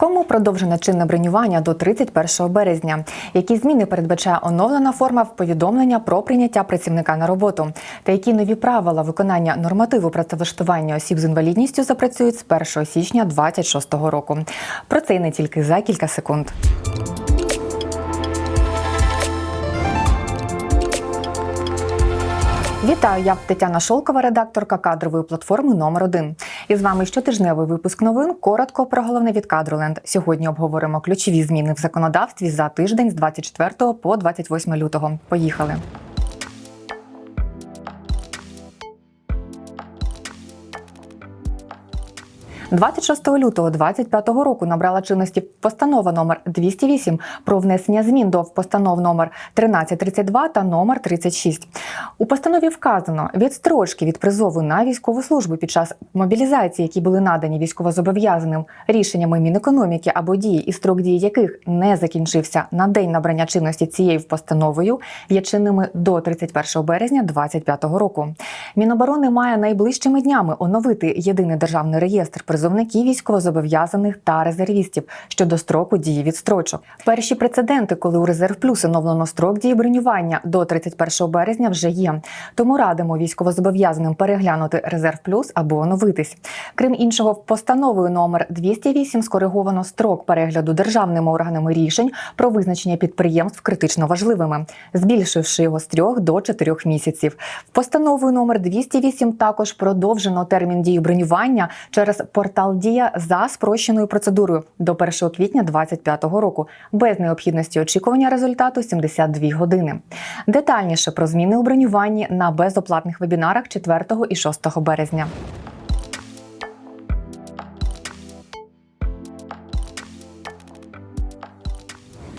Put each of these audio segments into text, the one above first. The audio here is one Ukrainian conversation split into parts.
Кому продовжене чинне бронювання до 31 березня? Які зміни передбачає оновлена форма в повідомлення про прийняття працівника на роботу? Та які нові правила виконання нормативу працевлаштування осіб з інвалідністю запрацюють з 1 січня 2026 року? Про це і не тільки за кілька секунд. Вітаю, я Тетяна Шолкова, редакторка кадрової платформи номер 1 І з вами щотижневий випуск новин. Коротко про головне від Кадроленд. Сьогодні обговоримо ключові зміни в законодавстві за тиждень з 24 по 28 лютого. Поїхали. – 26 лютого 2025 року набрала чинності постанова номер 208 про внесення змін до постанов номер 1332 та номер 36. У постанові вказано відстрочки від призову на військову службу під час мобілізації, які були надані військовозобов'язаним рішеннями Мінекономіки або дії, і строк дії яких не закінчився на день набрання чинності цією постановою, є чинними до 31 березня 2025 року. Міноборони має найближчими днями оновити єдиний державний реєстр призовників військовозобов'язаних та резервістів щодо строку дії відстрочок. Перші прецеденти, коли у резерв плюс оновлено строк дії бронювання до 31 березня, вже є. Тому радимо військовозобов'язаним переглянути резерв плюс або оновитись. Крім іншого, постановою номер 208 скориговано строк перегляду державними органами рішень про визначення підприємств критично важливими, збільшивши його з трьох до чотирьох місяців. Постановою номер 208 також продовжено термін дії бронювання через портал Дія за спрощеною процедурою до 1 квітня 2025 року, без необхідності очікування результату 72 години. Детальніше про зміни у бронюванні на безоплатних вебінарах 4 і 6 березня.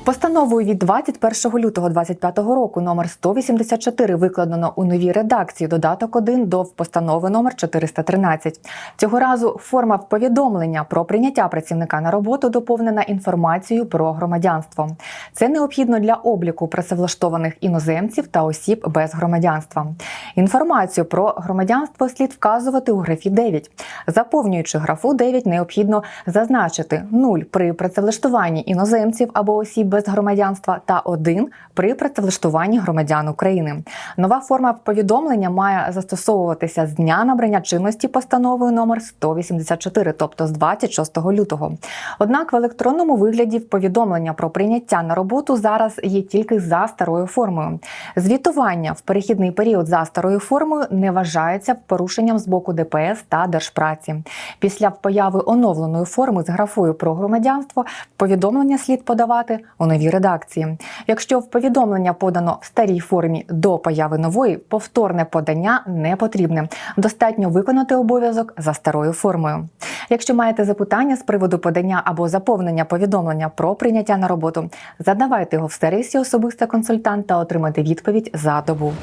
Постановою від 21 лютого 2025 року номер 184 викладено у новій редакції додаток 1 до постанови номер 413. Цього разу форма повідомлення про прийняття працівника на роботу доповнена інформацією про громадянство. Це необхідно для обліку працевлаштованих іноземців та осіб без громадянства. Інформацію про громадянство слід вказувати у графі 9. Заповнюючи графу 9, необхідно зазначити 0 при працевлаштуванні іноземців або осіб без громадянства та 1 при працевлаштуванні громадян України. Нова форма повідомлення має застосовуватися з дня набрання чинності постановою номер 184, тобто з 26 лютого. Однак в електронному вигляді повідомлення про прийняття на роботу зараз є тільки за старою формою. Звітування в перехідний період за старою формою не вважається порушенням з боку ДПС та Держпраці. Після появи оновленої форми з графою про громадянство повідомлення слід подавати у новій редакції. Якщо в повідомлення подано в старій формі до появи нової, повторне подання не потрібне. Достатньо виконати обов'язок за старою формою. Якщо маєте запитання з приводу подання або заповнення повідомлення про прийняття на роботу, задавайте його в сервісі особиста консультант та отримайте відповідь за добу.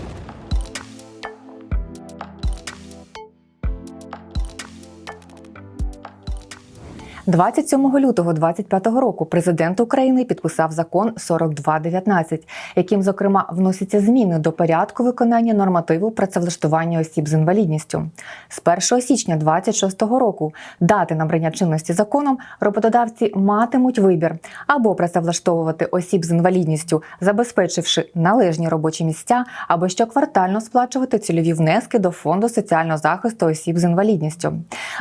27 лютого 2025 року президент України підписав закон 4219, яким, зокрема, вносяться зміни до порядку виконання нормативу працевлаштування осіб з інвалідністю. З 1 січня 2026 року дати набрання чинності законом роботодавці матимуть вибір або працевлаштовувати осіб з інвалідністю, забезпечивши належні робочі місця, або щоквартально сплачувати цільові внески до фонду соціального захисту осіб з інвалідністю.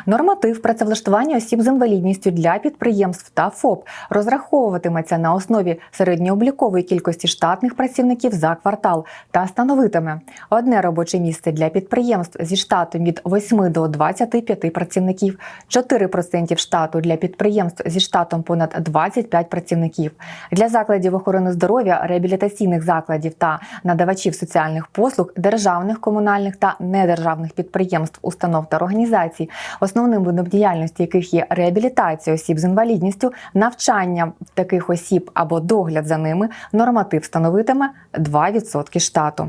Норматив працевлаштування осіб з інвалідністю для підприємств та ФОП розраховуватиметься на основі середньооблікової кількості штатних працівників за квартал та становитиме одне робоче місце для підприємств зі штатом від 8 до 25 працівників, 4% штату для підприємств зі штатом понад 25 працівників, для закладів охорони здоров'я, реабілітаційних закладів та надавачів соціальних послуг, державних, комунальних та недержавних підприємств, установ та організацій, основним видом діяльності яких є реабілітація реабілітації осіб з інвалідністю, навчання таких осіб або догляд за ними норматив становитиме 2% штату.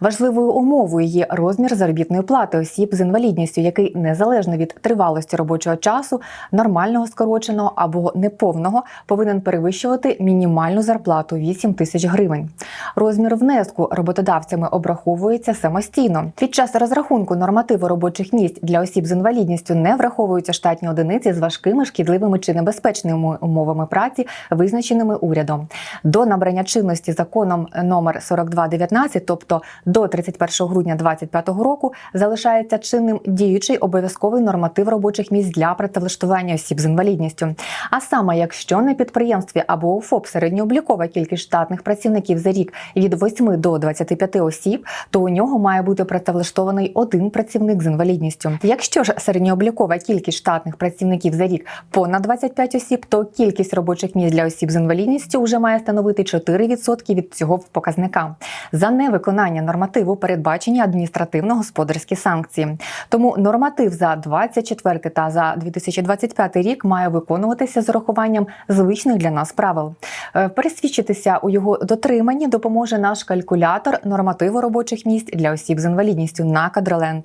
Важливою умовою є розмір заробітної плати осіб з інвалідністю, який незалежно від тривалості робочого часу, нормального скороченого або неповного, повинен перевищувати мінімальну зарплату 8 тисяч гривень. Розмір внеску роботодавцями обраховується самостійно. Під час розрахунку нормативу робочих місць для осіб з інвалідністю не враховуються штатні одиниці з важкими, шкідливими чи небезпечними умовами праці, визначеними урядом. До набрання чинності законом номер 4219, тобто до 31 грудня 2025 року, залишається чинним діючий обов'язковий норматив робочих місць для працевлаштування осіб з інвалідністю. А саме, якщо на підприємстві або у середньооблікова кількість штатних працівників за рік від 8 до 25 осіб, то у нього має бути працевлаштований один працівник з інвалідністю. Якщо ж середньооблікова кількість штатних працівників за рік понад 25 осіб, то кількість робочих місць для осіб з інвалідністю вже має становити 4% від цього показника. За невиконання нормативу передбачені адміністративно-господарські санкції. Тому норматив за 24 та за 2025 рік має виконуватися з урахуванням звичних для нас правил. Е, Пересвідчитися у його дотриманні допоможе наш калькулятор нормативу робочих місць для осіб з інвалідністю на Кадроленд.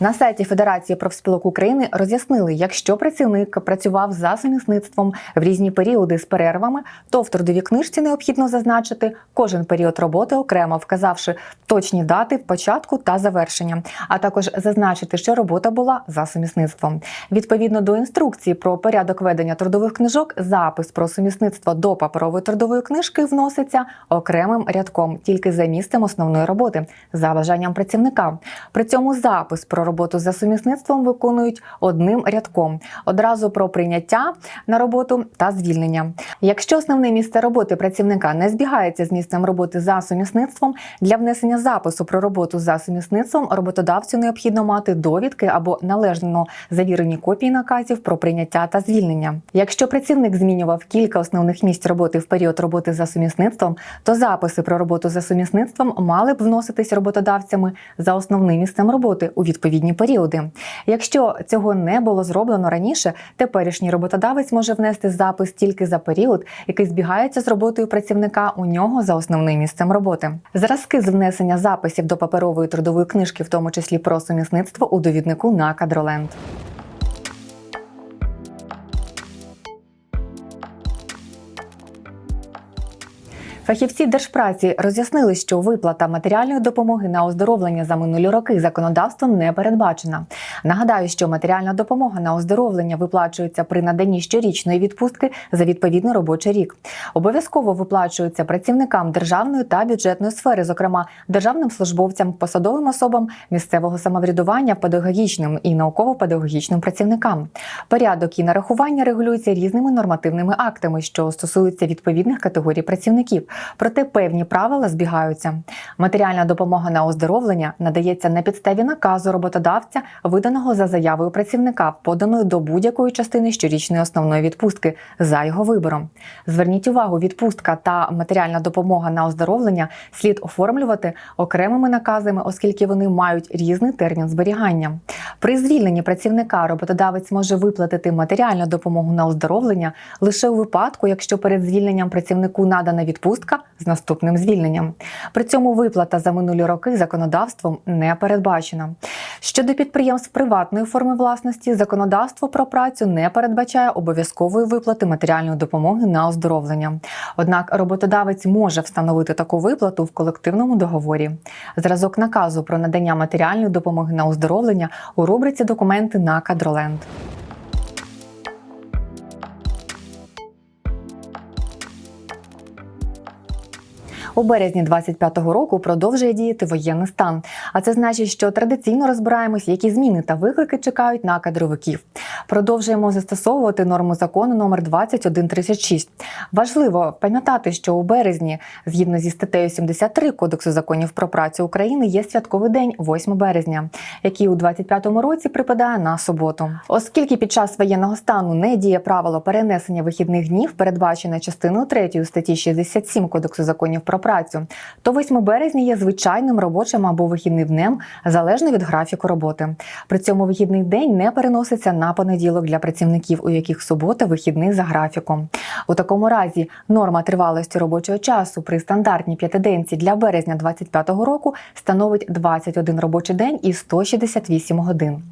На сайті Федерації профспілок України роз'яснили, якщо працівник працював за сумісництвом в різні періоди з перервами, то в трудовій книжці необхідно зазначити кожен період роботи окремо, вказавши точні дати початку та завершення, а також зазначити, що робота була за сумісництвом. Відповідно до інструкції про порядок ведення трудових книжок, запис про сумісництво до паперової трудової книжки вноситься окремим рядком, тільки за місцем основної роботи, за бажанням працівника. При цьому запис про роботу за сумісництвом виконують одним рядком одразу про прийняття на роботу та звільнення. Якщо основне місце роботи працівника не збігається з місцем роботи за сумісництвом, для внесення запису про роботу за сумісництвом роботодавцю необхідно мати довідки або належно завірені копії наказів про прийняття та звільнення. Якщо працівник змінював кілька основних місць роботи в період роботи за сумісництвом, то записи про роботу за сумісництвом мали б вноситись роботодавцями за основним місцем роботи у відповідні періоди. Якщо цього не було зроблено раніше, теперішній роботодавець може внести запис тільки за період, який збігається з роботою працівника у нього за основним місцем роботи. Зразки з внесення записів до паперової трудової книжки, в тому числі про сумісництво, у довіднику на Кадроленд. Фахівці держпраці роз'яснили, що виплата матеріальної допомоги на оздоровлення за минулі роки законодавством не передбачена. Нагадаю, що матеріальна допомога на оздоровлення виплачується при наданні щорічної відпустки за відповідний робочий рік. Обов'язково виплачується працівникам державної та бюджетної сфери, зокрема державним службовцям, посадовим особам місцевого самоврядування, педагогічним і науково-педагогічним працівникам. Порядок і нарахування регулюються різними нормативними актами, що стосуються відповідних категорій працівників. Проте певні правила збігаються. Матеріальна допомога на оздоровлення надається на підставі наказу роботодавця, виданого за заявою працівника, поданою до будь-якої частини щорічної основної відпустки за його вибором. Зверніть увагу, відпустка та матеріальна допомога на оздоровлення слід оформлювати окремими наказами, оскільки вони мають різний термін зберігання. При звільненні працівника роботодавець може виплатити матеріальну допомогу на оздоровлення лише у випадку, якщо перед звільненням працівнику надана відпустка з наступним звільненням. При цьому виплата за минулі роки законодавством не передбачена. Щодо підприємств приватної форми власності, законодавство про працю не передбачає обов'язкової виплати матеріальної допомоги на оздоровлення. Однак роботодавець може встановити таку виплату в колективному договорі. Зразок наказу про надання матеріальної допомоги на оздоровлення у рубриці Документи на Кадроленд. У березні 25-го року продовжує діяти воєнний стан. А це значить, що традиційно розбираємось, які зміни та виклики чекають на кадровиків. Продовжуємо застосовувати норму закону номер 2136. Важливо пам'ятати, що у березні, згідно зі статтею 73 Кодексу законів про працю України, є святковий день 8 березня, який у 25-му році припадає на суботу. Оскільки під час воєнного стану не діє правило перенесення вихідних днів, передбачене частиною 3 статті 67 Кодексу законів про працю, то 8 березня є звичайним робочим або вихідним днем залежно від графіку роботи. При цьому вихідний день не переноситься на понеділок для працівників, у яких субота вихідний за графіком. У такому разі норма тривалості робочого часу при стандартній п'ятиденці для березня 2025 року становить 21 робочий день і 168 годин.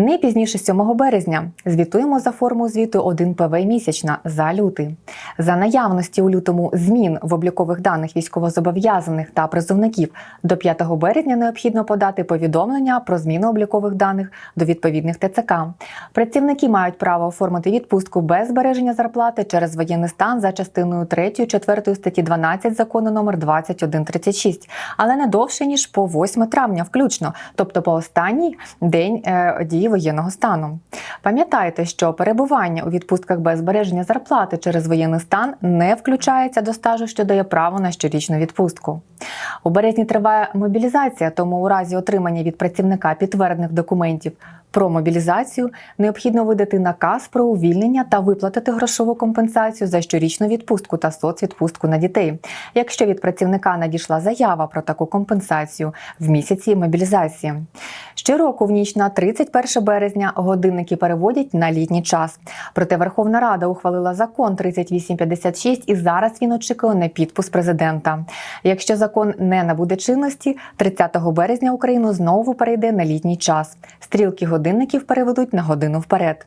Не пізніше 7 березня звітуємо за форму звіту 1 ПВ місячна за лютий. За наявності у лютому змін в облікових даних військовозобов'язаних та призовників до 5 березня необхідно подати повідомлення про зміну облікових даних до відповідних ТЦК. Працівники мають право оформити відпустку без збереження зарплати через воєнний стан за частиною 3, 4 статті 12 закону номер 2136, але не довше ніж по 8 травня, включно, тобто по останній день е, воєнного стану. Пам'ятайте, що перебування у відпустках без збереження зарплати через воєнний стан не включається до стажу, що дає право на щорічну відпустку. У березні триває мобілізація, тому у разі отримання від працівника підтверджених документів про мобілізацію необхідно видати наказ про увільнення та виплатити грошову компенсацію за щорічну відпустку та соцвідпустку на дітей, якщо від працівника надійшла заява про таку компенсацію в місяці мобілізації. Щороку в ніч на 31 березня годинники переводять на літній час. Проте Верховна Рада ухвалила закон 3856 і зараз він очікує на підпис президента. Якщо закон не набуде чинності, 30 березня Україну знову перейде на літній час. Стрілки годинників переведуть на годину вперед.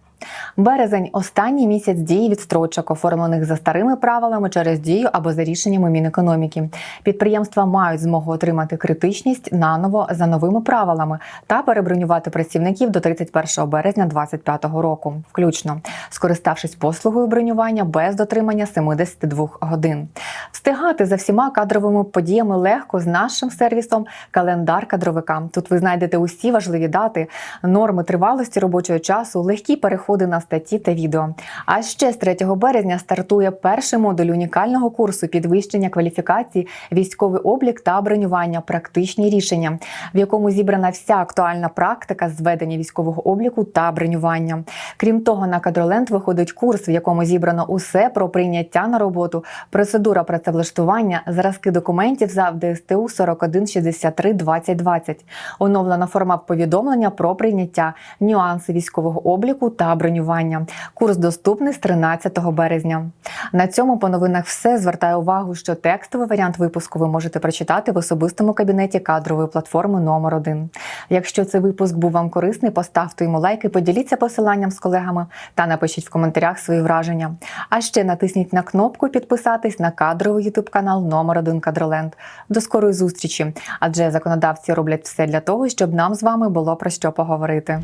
Березень останній місяць дії відстрочок, оформлених за старими правилами через дію або за рішеннями Мінекономіки. Підприємства мають змогу отримати критичність наново за новими правилами та перебронювати працівників до 31 березня 2025 року, включно скориставшись послугою бронювання без дотримання 72 годин. Встигати за всіма кадровими подіями легко з нашим сервісом Календар кадровика. Тут ви знайдете усі важливі дати, норми тривалості робочого часу, легкі переходи на статті та відео. А ще з 3 березня стартує перший модуль унікального курсу підвищення кваліфікації, військовий облік та бронювання, практичні рішення, в якому зібрана вся актуальна практика зведення військового обліку та бронювання. Крім того, на кадроленд виходить курс, в якому зібрано усе про прийняття на роботу, процедура працевлаштування, зразки документів за ДСТУ 4163 2020. Оновлена форма повідомлення про прийняття, нюанси військового обліку та бронювання. Курс доступний з 13 березня. На цьому по новинах все. Звертаю увагу, що текстовий варіант випуску ви можете прочитати в особистому кабінеті кадрової платформи номер 1 Якщо цей випуск був вам корисний, поставте йому лайк і поділіться посиланням з колегами та напишіть в коментарях свої враження. А ще натисніть на кнопку підписатись на кадровий ютуб канал номер 1 Кадроленд. До скорої зустрічі, адже законодавці роблять все для того, щоб нам з вами було про що поговорити.